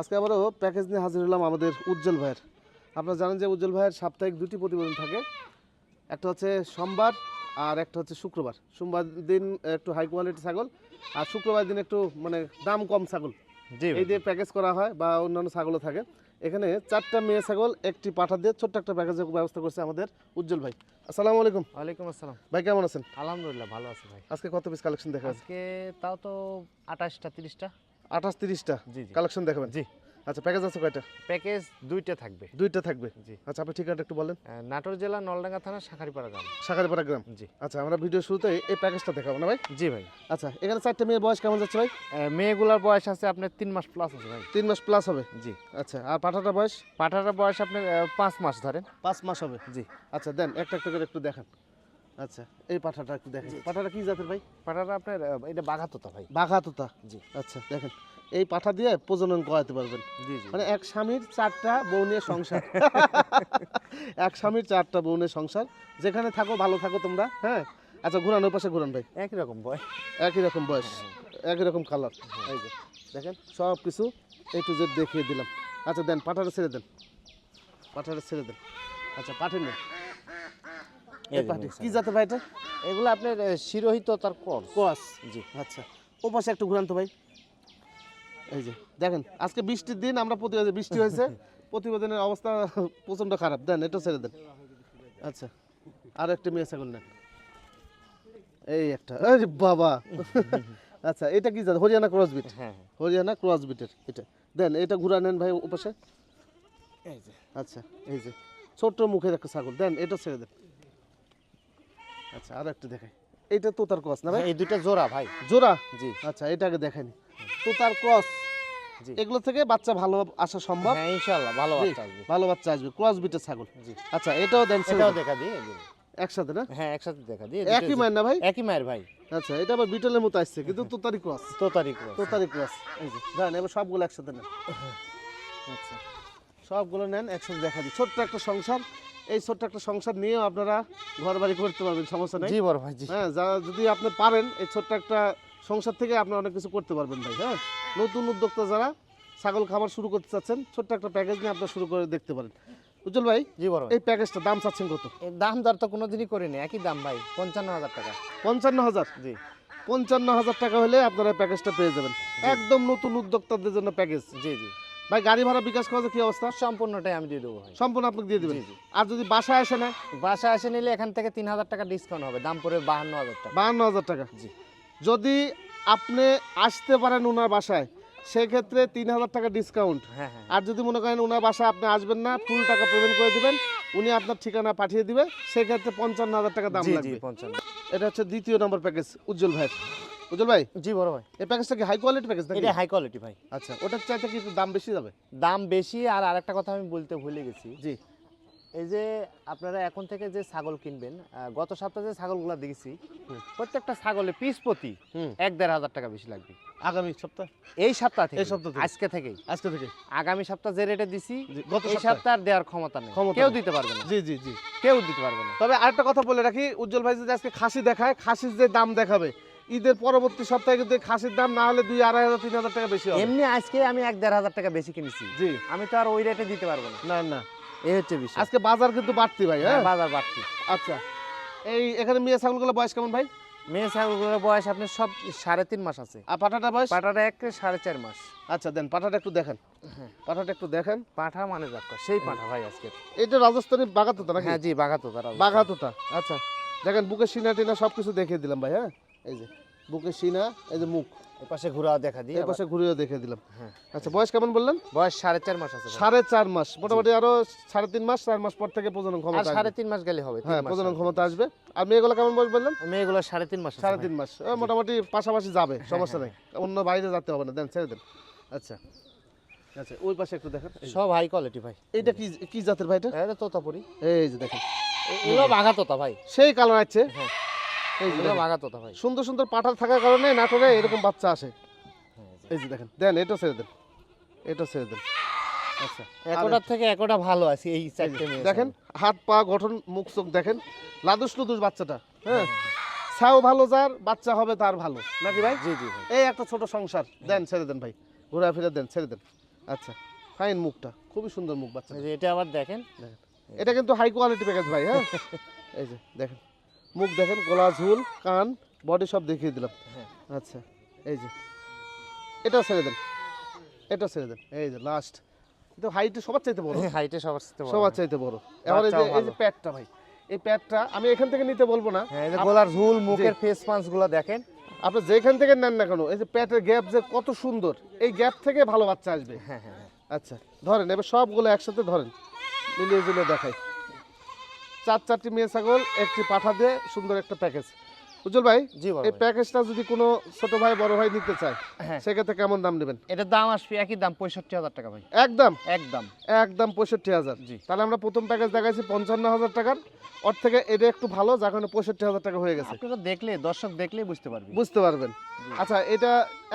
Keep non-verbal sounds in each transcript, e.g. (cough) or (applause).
আজকে আবারও প্যাকেজ নিয়ে হাজির হলাম আমাদের উজ্জ্বল ভাইয়ের। আপনারা জানেন যে উজ্জ্বল ভাইয়ের সাপ্তাহিক দুটি প্রতিবেদন থাকে। একটা হচ্ছে সোমবার আর একটা হচ্ছে শুক্রবার। সোমবার দিন একটু হাই কোয়ালিটি ছাগল আর শুক্রবার দিন একটু মানে দাম কম ছাগল। এই দিয়ে প্যাকেজ করা হয় বা অন্যান্য ছাগলও থাকে। এখানে চারটা মেয়ে ছাগল একটি পাঠা দিয়ে ছোট্ট একটা প্যাকেজের ব্যবস্থা করছে আমাদের উজ্জ্বল ভাই। আসসালামু আলাইকুম। ওয়ালাইকুম আসসালাম। ভাই কেমন আছেন? আলহামদুলিল্লাহ ভালো আছে ভাই। আজকে কত পিস কালেকশন দেখাবেন আজকে তাও তো আঠাশটা তিরিশটা। আঠাশ তিরিশটা জি কালেকশন দেখাবেন? জি। আচ্ছা প্যাকেজ আছে কয়টা? প্যাকেজ দুইটা থাকবে। দুইটা থাকবে? জি। আচ্ছা আপনি ঠিকানাটা একটু বলেন। নাটোর জেলা নলডাঙ্গা থানা শাখারিপাড়া গ্রাম। সাকারিপাড়া গ্রাম। জি। আচ্ছা আমরা ভিডিও শুরুতে এই প্যাকেজটা দেখাবো না ভাই? জি ভাই। আচ্ছা এখানে চারটে মেয়ের বয়স কেমন যাচ্ছে ভাই? মেয়েগুলার বয়স আছে আপনার তিন মাস প্লাস আছে ভাই। তিন মাস প্লাস হবে? জি। আচ্ছা আর পাঠাটা বয়স? পাঠাটার বয়স আপনার পাঁচ মাস ধরেন। পাঁচ মাস হবে? জি। আচ্ছা দেন একটা একটা করে একটু দেখান। আচ্ছা এই পাঠাটা একটু দেখেন। পাঠাটা কি জাতের ভাই? পাঠাটা আপনার এটা বাঘাতোতা ভাই। বাঘা তোতা জি। আচ্ছা দেখেন এই পাঠা দিয়ে প্রজনন করাতে পারবেন। মানে এক স্বামীর চারটা বউ নিয়ে সংসার। (laughs) এক স্বামীর চারটা বউ নিয়ে সংসার। যেখানে থাকো ভালো থাকো তোমরা হ্যাঁ? আচ্ছা ঘুরান ওই পাশে ঘুরান ভাই। একই রকম বয় একই রকম বয়স একই রকম কালার এই যে দেখেন সব কিছু এ টু জেড দেখিয়ে দিলাম। আচ্ছা দেন পাঠাটা ছেড়ে দেন। পাঠাটা ছেড়ে দেন। আচ্ছা পাঠিয়ে নেন এই এই যে পাঠি নিয়ে কি ভাই এটা? এগুলো আপনার শিরোহিত তার কর কোয়াস জি আচ্ছা। ও পাশে একটু ঘুরান তো ভাই। এই যে দেখেন আজকে বৃষ্টির দিন আমরা প্রতিবেদন বৃষ্টি হয়েছে। (laughs) প্রতিবেদনের অবস্থা প্রচণ্ড খারাপ। দেন এটা ছেড়ে দেন। আচ্ছা আর একটা মেয়ে ছাগল নেন এই একটা। আরে বাবা। (laughs) আচ্ছা এটা কি জাত? হরিয়ানা ক্রস বিট হ্যাঁ হ্যাঁ। হরিয়ানা ক্রস বিটের এটা। দেন এটা ঘুরা নেন ভাই ওপাশে এই যে। আচ্ছা এই যে। ছোট্ট মুখের একটা ছাগল। দেন এটা ছেড়ে দেন। আচ্ছা আর একটা দেখাই। এটা তোতার ক্রস না ভাই? এই দুইটা জোড়া ভাই। জোড়া? জি। আচ্ছা এটাকে দেখাইনি। তোতার ক্রস। এগুলো থেকে বাচ্চা ভালো আসা সম্ভব? হ্যাঁ ইনশাআল্লাহ ভালো বাচ্চা আসবে। ভালো বাচ্চা আসবে। ক্রস বিটের ছাগল। জি। আচ্ছা এটাও দেন এটাও দেখা দিই একসাথে না? হ্যাঁ একসাথে দেখা দিই একই মায়ের না ভাই? একই মায়ের ভাই। আচ্ছা এটা আবার বিটলের মতো আসছে কিন্তু তোতারি ক্রস। তো তারিখ তোতারি ক্রস। এই যে এবার সবগুলো একসাথে নেন। আচ্ছা সবগুলো নেন একসাথে দেখা দিই। ছোট্ট একটা সংসার। এই ছোট্ট একটা সংসার নিয়েও আপনারা ঘর বাড়ি করতে পারবেন সমস্যা নেই। জি বড় ভাই জি। হ্যাঁ যা যদি আপনি পারেন এই ছোট্ট একটা সংসার থেকে আপনি অনেক কিছু করতে পারবেন ভাই হ্যাঁ? নতুন উদ্যোক্তা যারা ছাগল খাবার শুরু করতে চাচ্ছেন ছোট্ট একটা প্যাকেজ নিয়ে আপনারা শুরু করে দেখতে পারেন। উজ্জ্বল ভাই জি বড় এই প্যাকেজটা দাম চাচ্ছেন কত? দাম দর তো কোনোদিনই করিনি একই দাম ভাই পঞ্চান্ন হাজার টাকা। পঞ্চান্ন হাজার? জি। পঞ্চান্ন হাজার টাকা হলে আপনারা প্যাকেজটা পেয়ে যাবেন। একদম নতুন উদ্যোক্তাদের জন্য প্যাকেজ জি জি। ভাই গাড়ি ভাড়া বিকাশ করার কি অবস্থা? সম্পূর্ণটাই আমি দিয়ে দেবো ভাই। সম্পূর্ণ আপনাকে দিয়ে দেবেন? আর যদি বাসায় আসে না? বাসায় এসে নিলে এখান থেকে তিন হাজার টাকা ডিসকাউন্ট হবে। দাম পড়বে বাহান্ন হাজার টাকা। বাহান্ন হাজার টাকা। জি। যদি আপনি আসতে পারেন ওনার বাসায় সেক্ষেত্রে তিন হাজার টাকা ডিসকাউন্ট হ্যাঁ হ্যাঁ। আর যদি মনে করেন ওনার বাসায় আপনি আসবেন না ফুল টাকা পেমেন্ট করে দিবেন উনি আপনার ঠিকানা পাঠিয়ে দিবে সেক্ষেত্রে পঞ্চান্ন হাজার টাকা দাম লাগবে। পঞ্চান্ন। এটা হচ্ছে দ্বিতীয় নম্বর প্যাকেজ উজ্জ্বল ভাই উজ্জ্বল ভাই? জি বড় ভাই। এই প্যাকেজটা কি হাই কোয়ালিটি প্যাকেজ নাকি? এটা হাই কোয়ালিটি ভাই। আচ্ছা ওটার চাইতে কি একটু দাম বেশি যাবে? দাম বেশি আর আরেকটা কথা আমি বলতে ভুলে গেছি। জি। এই যে আপনারা এখন থেকে যে ছাগল কিনবেন গত সপ্তাহে যে ছাগলগুলো দেখেছি। প্রত্যেকটা ছাগলে পিস প্রতি এক দেড় হাজার টাকা বেশি লাগবে। আগামী সপ্তাহ? এই সপ্তাহ থেকে এই সপ্তাহ থেকে। আজকে থেকেই। আজকে থেকে? আগামী সপ্তাহ যে রেটে দিছি গত সপ্তাহ। আর দেওয়ার ক্ষমতা নেই। কেউ দিতে পারবে না। জি জি জি। কেউ দিতে পারবে না। তবে আরেকটা কথা বলে রাখি উজ্জ্বল ভাই যদি আজকে খাসি দেখায় খাসির যে দাম দেখাবে ঈদের পরবর্তী সপ্তাহে কিন্তু খাসির দাম না হলে দুই আড়াই হাজার তিন হাজার টাকা বেশি এমনি আজকে আমি এক দেড় হাজার টাকা বেশি কিনেছি। জি। আমি তো আর ওই রেটে দিতে পারব না। না না। এই হচ্ছে বিষয়। আজকে বাজার কিন্তু বাড়তি ভাই হ্যাঁ? হ্যাঁ, বাজার বাড়তি। আচ্ছা। এই এখানে মেয়ে ছাগলগুলো বয়স কেমন ভাই? মেয়ে ছাগলগুলোর বয়স আপনার সব সাড়ে তিন মাস আছে। আর পাঠাটা বয়স? পাঠাটা এক সাড়ে চার মাস। আচ্ছা দেন পাঠাটা একটু দেখেন। হ্যাঁ। পাঠাটা একটু দেখেন। পাঠা মানে যাক সেই পাঠা ভাই আজকে। এটা রাজস্থানি বাগাতোতা নাকি? হ্যাঁ জি বাঘাতো তারা বাঘাতোতা। আচ্ছা। দেখেন বুকের সিনা টিনা সব কিছু দেখিয়ে দিলাম ভাই হ্যাঁ? এই যে বুকের সিনা এই যে মুখ। এই পাশে ঘুরা দেখা দিই এই পাশে ঘুরিয়ে দেখিয়ে দিলাম। হ্যাঁ। আচ্ছা বয়স কেমন বললেন? বয়স সাড়ে চার মাস আছে। সাড়ে চার মাস। মোটামুটি আরও সাড়ে তিন মাস চার মাস পর থেকে প্রজনন ক্ষমতা সাড়ে তিন মাস গেলে হবে হ্যাঁ প্রজনন ক্ষমতা আসবে। আর মেয়েগুলো কেমন বয়স বললেন? মেয়েগুলো সাড়ে তিন মাস সাড়ে তিন মাস। মোটামুটি পাশাপাশি যাবে সমস্যা নেই। অন্য বাইরে যেতে হবে না। দেন ছেড়ে দেন। আচ্ছা। আচ্ছা ওই পাশে একটু দেখেন। সব হাই কোয়ালিটি ভাই। এইটা কি কি জাতের ভাইটা এটা? তোতাপুরি। এই যে দেখেন। এগুলো বাঘা তোতা ভাই। সেই কালার আছে। হ্যাঁ। ভাই। সুন্দর সুন্দর পাঠার থাকার কারণে নাটোরে এরকম বাচ্চা আসে। হ্যাঁ, এই যে দেখেন দেন এটা ছেড়ে দেন। এটা ছেড়ে দেন। আচ্ছা একোটার থেকে একোটা ভালো আছে এই চারটে দেখেন হাত পা গঠন মুখ চোখ দেখেন। লাদুস লুদুস বাচ্চাটা হ্যাঁ? ছাও ভালো যার বাচ্চা হবে তার ভালো। নাকি ভাই? জি জি ভাই। এই একটা ছোট সংসার। দেন ছেড়ে দেন ভাই। দেন ছেড়ে দেন। আচ্ছা ফাইন মুখটা। খুবই সুন্দর মুখ বাচ্চা এটা আবার দেখেন। এটা কিন্তু হাই কোয়ালিটি প্যাকেজ ভাই হ্যাঁ? (laughs) এই যে দেখেন। মুখ দেখেন গলা ঝুল কান বডি সব দেখিয়ে দিলাম। হ্যাঁ। আচ্ছা এই যে। এটা ছেড়ে দেন। এটা ছেড়ে দেন। এই যে লাস্ট কিন্তু হাইটে সবার চাইতে বড়। হাইটে সবার সাথে বড়। সবার চাইতে বড়। এবার এই যে এই যে ভালো। প্যাটটা ভাই এই প্যাটটা আমি এখান থেকে নিতে বলব না। হ্যাঁ এই যে গলার ঝুল মুখের ফেস পাঞ্চগুলো দেখেন। আপনি যেখান থেকে নেন না কেন এই যে প্যাটের গ্যাপ যে কত সুন্দর এই গ্যাপ থেকে ভালো বাচ্চা আসবে। হ্যাঁ হ্যাঁ হ্যাঁ। আচ্ছা ধরেন এবার সবগুলো একসাথে ধরেন। মিলিয়ে জুলিয়ে দেখাই। চার চারটি মেয়ে ছাগল একটি পাঠা দিয়ে সুন্দর একটা প্যাকেজ উজ্জ্বল ভাই জি এই প্যাকেজটা যদি কোনো ছোট ভাই বড় ভাই নিতে চায় হ্যাঁ। সেক্ষেত্রে কেমন দাম নেবেন? এটার দাম আসবে একই দাম পঁয়ষট্টি হাজার টাকা ভাই। একদম? একদম। একদম পঁয়ষট্টি হাজার। তাহলে আমরা প্রথম প্যাকেজ দেখাইছি পঞ্চান্ন হাজার টাকার। ওর থেকে এটা একটু ভালো যার কারণে পঁয়ষট্টি হাজার টাকা হয়ে গেছে। আপনারা দেখলে দর্শক দেখলেই বুঝতে পারবে বুঝতে পারবেন। আচ্ছা এটা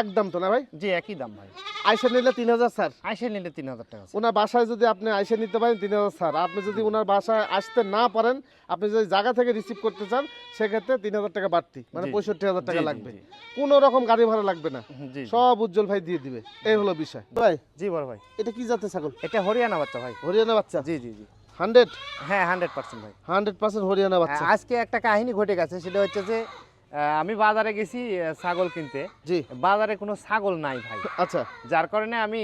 একদম তো না ভাই? জি একই দাম ভাই। আইসা নিলে তিন হাজার স্যার। আইসে নিলে তিন হাজার টাকা ওনার বাসায় যদি আপনি আইসে নিতে পারেন তিন হাজার স্যার। আপনি যদি ওনার বাসায় আসতে না পারেন আপনি যদি জায়গা থেকে রিসিভ করতে চান সেক্ষেত্রে তিন হাজার টাকা বাড়তি। মানে পঁয়ষট্টি হাজার টাকা লাগবে। কোনো রকম গাড়ি ভাড়া লাগবে না। সব উজ্জ্বল ভাই দিয়ে দিবে। এই হলো বিষয়। ভাই জি বড় ভাই। এটা কি জাতের ছাগল? এটা হরিয়ানা বাচ্চা ভাই। হরিয়ানা বাচ্চা? জি জি জি। হান্ড্রেড? হ্যাঁ হান্ড্রেড পার্সেন্ট ভাই। হান্ড্রেড পার্সেন্ট হরিয়ানা বাচ্চা। আজকে একটা কাহিনী ঘটে গেছে সেটা হচ্ছে যে আমি বাজারে গেছি ছাগল কিনতে। জি। বাজারে কোনো ছাগল নাই ভাই। আচ্ছা। যার কারণে আমি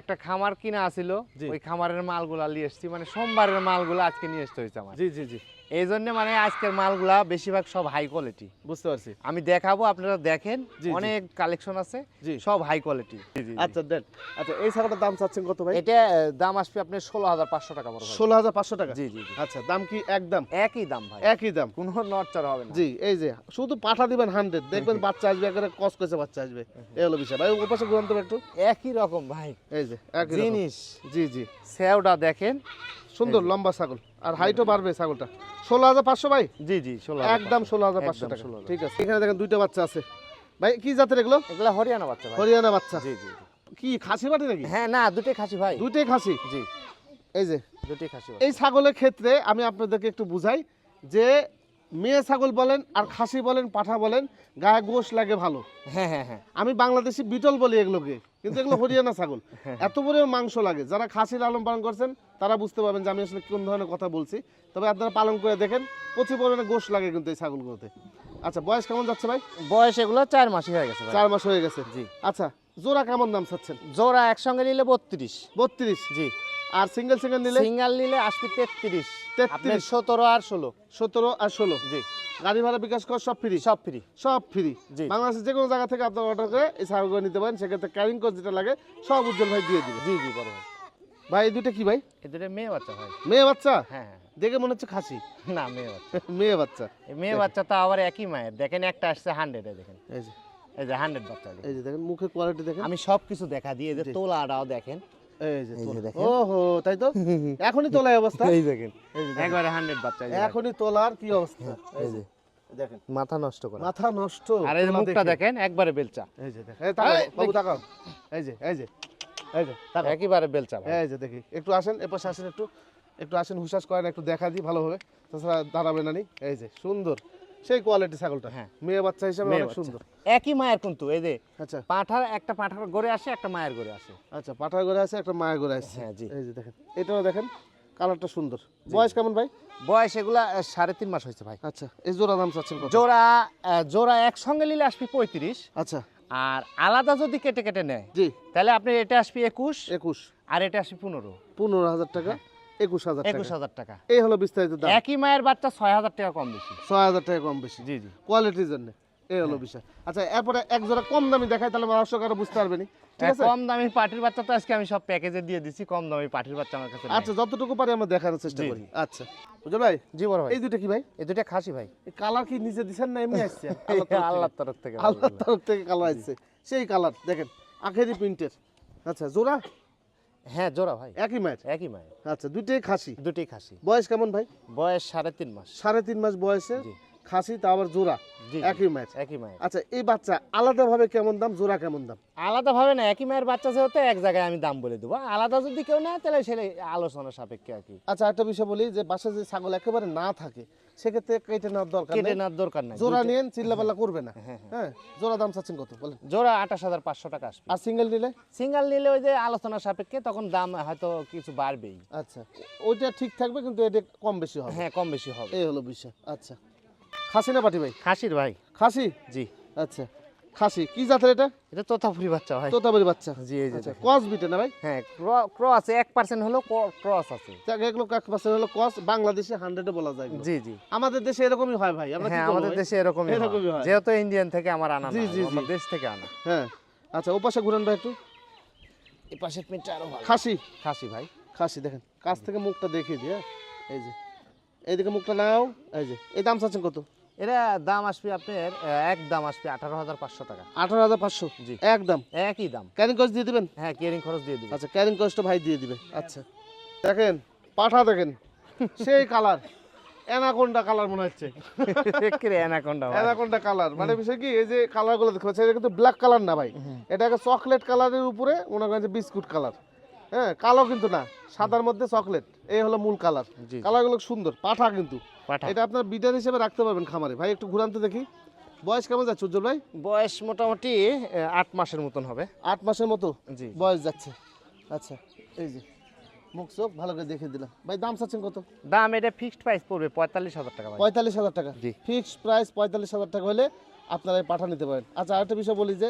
একটা খামার কিনা আসিল। ওই খামারের মালগুলা নিয়ে এসছি মানে সোমবারের মালগুলা আজকে নিয়ে আসতে হয়েছে আমার। জি জি জি। এই জন্য মানে আজকের মালগুলা বেশিরভাগ সব হাই কোয়ালিটি বুঝতে পারছি। আমি দেখাবো আপনারা দেখেন অনেক কালেকশন আছে সব হাই কোয়ালিটি আচ্ছা দেন। আচ্ছা এই ছাগলটার দাম চাচ্ছেন কত ভাই? এটা দাম আসবে আপনার ষোলো হাজার পাঁচশো টাকা ভাই। ষোলো হাজার পাঁচশো টাকা? জি জি আচ্ছা দাম কি একদম? একই দাম ভাই। একই দাম? কোনো নড়চড় হবে না। জি এই যে শুধু পাঠা দিবেন হান্ড্রেড দেখবেন (laughs) বাচ্চা আসবে একেবারে কস কষে বাচ্চা আসবে। এই হলো বিষয়। ভাই ওর পাশে ঘুরান তো একটু। একই রকম ভাই। এই যে একই জিনিস। জি জি। সেওটা দেখেন সুন্দর লম্বা ছাগল। আর হাইটও বাড়বে ছাগলটা। ষোলো হাজার পাঁচশো ভাই? জি জি ষোলো একদম ষোলো হাজার পাঁচশো টাকা। ঠিক আছে। এখানে দেখেন দুইটা বাচ্চা আছে। ভাই কি জাতের এগুলো? এগুলা হরিয়ানা বাচ্চা হরিয়ানা বাচ্চা। জি জি জি। কি খাসি বাটি নাকি? হ্যাঁ না দুটোই খাসি ভাই। দুটোই খাসি? জি। এই যে। দুটোই খাসি এই ছাগলের ক্ষেত্রে আমি আপনাদেরকে একটু বুঝাই যে মেয়ে ছাগল বলেন আর খাসি বলেন পাঠা বলেন গায়ে গোশ লাগে ভালো। হ্যাঁ হ্যাঁ হ্যাঁ। আমি বাংলাদেশি বিটল বলি এগুলোকে। কিন্তু এগুলো হরিয়ানা ছাগল। এত বড় মাংস লাগে। যারা খাসির লালন পালন করছেন তারা বুঝতে পারবেন যে আমি আসলে কোন ধরনের কথা বলছি। তবে আপনারা পালন করে দেখেন প্রচুর পরিমাণে গোশ লাগে কিন্তু এই ছাগলগুলোতে। আচ্ছা বয়স কেমন যাচ্ছে ভাই? বয়স এগুলো চার মাসই হয়ে গেছে চার মাস হয়ে গেছে। জি। আচ্ছা জোড়া কেমন দাম চাচ্ছেন? জোড়া একসঙ্গে নিলে বত্রিশ। বত্রিশ? জি। আর সিঙ্গেল সিঙ্গেল নিলে? সিঙ্গাল নিলে আসবে তেত্রিশ। 33 সতেরো আর ষোলো। সতেরো আর ষোলো। জি। গাড়ি ভাড়া বিকাশ কর সব ফ্রি সব ফ্রি সব ফ্রি। বাংলাদেশের যে কোনো জায়গা থেকে আপনার অর্ডার করে এই ছাগলগুলো নিতে পারেন। সেক্ষেত্রে ক্যারিং কস্ট যেটা লাগে সব উজ্জ্বল ভাই দিয়ে দিবে। জি জি বড় ভাই। ভাই এই দুটো কি ভাই? এদের মেয়ে বাচ্চা ভাই। মেয়ে বাচ্চা? হ্যাঁ। দেখে মনে হচ্ছে খাসি। না মেয়ে বাচ্চা। (laughs) মেয়ে বাচ্চা। মেয়ে বাচ্চা তো আবার একই মায়ের। দেখেন একটা আসছে হান্ড্রেডে দেখেন। এই যে। এই যে হান্ড্রেড বাচ্চা। দেখেন। এই যে দেখেন মুখের কোয়ালিটি দেখেন। আমি সব কিছু দেখা দিয়ে যে। তোলাটাও দেখেন। এই যে এই যে তোলা। দেখেন। ওহো তাই তো? (laughs) এখনই তোলার অবস্থা? এই দেখেন এই যে দেখেন। একবারে হান্ড্রেড বাচ্চা এই যে দেখেন। এখনই তোলার কি অবস্থা? এই এই যে যে। দেখেন। মাথা নষ্ট করা। মাথা নষ্ট। আর এই মুখটা দেখে। দেখেন একবারে বেলচা। এই যে দেখেন এই তাকাও, এই, বাবু তাকাও। এই যে এই যে এই যে তাকাও। একেবারে বেলচা এই যে দেখি একটু আসেন এপাশে আসেন একটু। একটু আসেন হুশাস করেন একটু দেখা দিই ভালোভাবে। তাছাড়া দাঁড়াবে না নি। এই যে সুন্দর। সেই কোয়ালিটি ছাগলটা। হ্যাঁ। মেয়ে বাচ্চা হিসাবে অনেক সুন্দর। একই মায়ের কিন্তু এই যে আচ্ছা। পাঁঠার একটা পাঁঠার গড়ে আসে একটা মায়ের গড়ে আসে। আচ্ছা পাঠার ঘরে আছে একটা মায়ের ঘরে আছে হ্যাঁ, জি। এই যে দেখেন এটাও দেখেন কালারটা সুন্দর। বয়স কেমন ভাই? বয়স এগুলা সাড়ে তিন মাস হয়েছে ভাই। আচ্ছা এই জোড়া দাম চাচ্ছেন জোড়া জোড়া একসঙ্গে নিলে আসবে পঁয়ত্রিশ। আচ্ছা। আর আলাদা যদি কেটে কেটে নেয় জি। তাহলে আপনি এটা আসবে একুশ। একুশ। আর এটা আসবে পনেরো। পনেরো হাজার টাকা। একুশ হাজার একুশ টাকা হাজার টাকা। এই হলো বিস্তারিত দাম। একই মায়ের বাচ্চা ছয় হাজার টাকা কম বেশি। ছয় হাজার টাকা কম বেশি। জি জি। কোয়ালিটির জন্য। এই হলো বিষয়। আচ্ছা এরপরে এক জোড়া কম দামি দেখায় তাহলে দর্শক আরও বুঝতে পারবেনি। ঠিক আছে? কম দামি পাটির বাচ্চা তো আজকে আমি সব প্যাকেজে দিয়ে দিছি কম দামি পাটির বাচ্চা আমার কাছে আচ্ছা যতটুকু পারি আমরা দেখানোর চেষ্টা করি। আচ্ছা। বুঝলো ভাই? জি বড় ভাই। এই দুটো কি ভাই? এই খাসি ভাই। কালার কি দিছেন না এমনি আসছে? (laughs) আল্লাহর তরফ থেকে আল্লাহ তরফ থেকে কালার আসছে। সেই কালার দেখেন আখেরি প্রিন্টের আচ্ছা জোড়া? হ্যাঁ জোড়া ভাই। একই মায়ের একই মায়ের আচ্ছা দুইটাই খাসি? দুটোই খাসি। বয়স কেমন ভাই? বয়স সাড়ে তিন মাস। সাড়ে তিন মাস বয়সে খাসি তা আবার জোড়া? একই ম্যাচ একই মায়ের আচ্ছা এই বাচ্চা আলাদাভাবে কেমন দাম জোড়া কেমন দাম? আলাদা না একই মায়ের বাচ্চা যেহেতু এক জায়গায় আমি দাম বলে দেবো। আলাদা যদি কেউ নেয় তাহলে সেটা আলোচনা সাপেক্ষে আর কি। আচ্ছা একটা বিষয় বলি যে বাসায় যে ছাগল একেবারে না থাকে সেক্ষেত্রে কেটে নেওয়ার দরকার কেটে নেওয়ার দরকার নাই। জোড়া নিয়েন চিল্লাপাল্লা করবে না। হ্যাঁ জোড়া দাম চাচ্ছেন কত বলেন। জোড়া আঠাশ হাজার পাঁচশো টাকা আসবে। আর সিঙ্গেল নিলে? সিঙ্গেল নিলে ওই যে আলোচনা সাপেক্ষে তখন দাম হয়তো কিছু বাড়বেই। আচ্ছা ওইটা ঠিক থাকবে কিন্তু এটা কম বেশি হবে। হ্যাঁ কম বেশি হবে। এই হলো বিষয়। আচ্ছা। খাসি না পাটি ভাই? খাসির ভাই। খাসি? জি। আচ্ছা খাসি। কি জাতের এটা? এটা তোতাপুরি বাচ্চা ভাই। তোতাবাড়ি বাচ্চা। জি এই যে আচ্ছা। কস বিটে না ভাই? হ্যাঁ ক্রস এক পার্সেন্ট হলো ক্রস আছে। যাক এক পার্সেন্ট হলো কস বাংলাদেশে হান্ড্রেডে বলা যায় জি জি। আমাদের দেশে এরকমই হয় ভাই আমরা হ্যাঁ আমাদের দেশে এরকমই হয়। এরকমই হয়। যেহেতু ইন্ডিয়ান থেকে আমার আনা জি, জি। আমার দেশ থেকে আনা। হ্যাঁ। আচ্ছা ও পাশে ঘুরেন ভাই একটু। এই পাশের প্রিন্টটা আরও ভালো। খাসি। খাসি ভাই। খাসি দেখেন কাছ থেকে মুখটা দেখিয়ে দিই হ্যাঁ। এই যে এইদিকে মুখটা নাও এই যে এই দাম চাচ্ছেন কত? এটা দাম আসবে আপনার এক দাম আসবে আঠারো হাজার পাঁচশো টাকা। আঠারো হাজার পাঁচশো? জি। একদম? একই দাম। ক্যারিং কস্ট দিয়ে দিবেন? হ্যাঁ ক্যারিং খরচ দিয়ে দেবো আচ্ছা ক্যারিং কস্ট ভাই দিয়ে দিবে। আচ্ছা। দেখেন পাঠা দেখেন সেই কালার অ্যানাকোন্ডা কালার মনে হচ্ছে। অ্যানাকোন্ডা অ্যানাকোন্ডা কালার মানে বিষয় কি এই যে কালারগুলো দেখতে পাচ্ছেন এটা কিন্তু ব্ল্যাক কালার না ভাই। এটা একটা চকলেট কালারের উপরে মনে করেন যে বিস্কুট কালার হ্যাঁ কালো কিন্তু না সাদার মধ্যে চকলেট এই হলো মূল কালার জি কালারগুলো সুন্দর পাঠা কিন্তু। এটা আপনার বিটার হিসেবে রাখতে পারবেন খামারে। ভাই একটু ঘুরানতে দেখি। বয়স কেমন যাচ্ছে উজ্জ্বল ভাই? বয়স মোটামুটি আট মাসের মতন হবে। আট মাসের মতো? জি। বয়স যাচ্ছে। আচ্ছা এই যে মুখ চোখ ভালো করে দেখে দিলাম। ভাই দাম চাচ্ছেন কত? দাম এটা ফিক্সড প্রাইস পড়বে পঁয়তাল্লিশ হাজার টাকা পঁয়তাল্লিশ হাজার টাকা। জি। ফিক্সড প্রাইস পঁয়তাল্লিশ হাজার টাকা হলে আপনারা পাঠা নিতে পারেন। আচ্ছা আরেকটা বিষয় বলি যে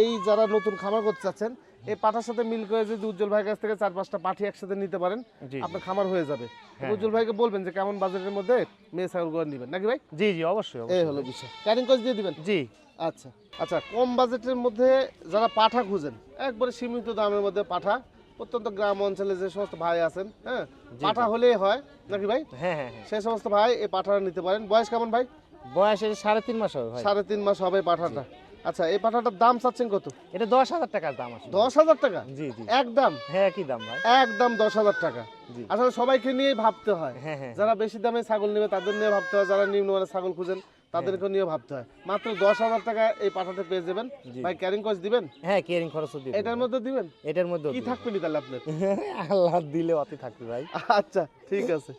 এই যারা নতুন খামার করতে চাচ্ছেন এই পাঠার সাথে মিল করে যদি উজ্জ্বল ভাইয়ের কাছ থেকে চার পাঁচটা পাঠি একসাথে নিতে পারেন আপনার খামার হয়ে যাবে। হ্যাঁ, উজ্জ্বল ভাইকে বলবেন যে কেমন বাজেটের মধ্যে মেয়ে ছাগলগুলো নেবেন নাকি ভাই? জি জি অবশ্যই এই হলো বিষয়। ক্যারিং কোচ দিয়ে দিবেন? জি। আচ্ছা আচ্ছা কম বাজেটের মধ্যে যারা পাঠা খুঁজেন একবারে সীমিত দামের মধ্যে পাঠা অত্যন্ত গ্রাম অঞ্চলে যে সমস্ত ভাই আছেন হ্যাঁ পাঠা হলেই হয় নাকি ভাই? হ্যাঁ হ্যাঁ হ্যাঁ। সেই সমস্ত ভাই এই পাঠাটা নিতে পারেন। বয়স কেমন ভাই? বয়স সাড়ে তিন মাস হবে সাড়ে তিন মাস হবে পাঠাটা আচ্ছা এই পাঠাটার দাম চাচ্ছেন কত? এটা দশ হাজার টাকার দাম আছে দশ হাজার টাকা? জি জি। একদম হ্যাঁ একই দাম ভাই? একদম দশ হাজার টাকা। আসলে সবাইকে ভাবতে হয়। হ্যাঁ হ্যাঁ। যারা বেশি দামে ছাগল নেবে তাদের নিয়ে ভাবতে হয়। যারা নিম্নমানের ছাগল খুঁজেন তাদেরকে নিয়ে ভাবতে হয়। মাত্র দশ হাজার টাকা এই পাঠাটা পেয়ে যাবেন। ভাই ক্যারিং খরচ দিবেন? হ্যাঁ ক্যারিং খরচ দিয়ে এটার মধ্যে দিবেন? এটার মধ্যে কি থাকবে নি তাহলে আপনার? (laughs) আল্লাহ দিলে অতি থাকবে ভাই। আচ্ছা ঠিক আছে।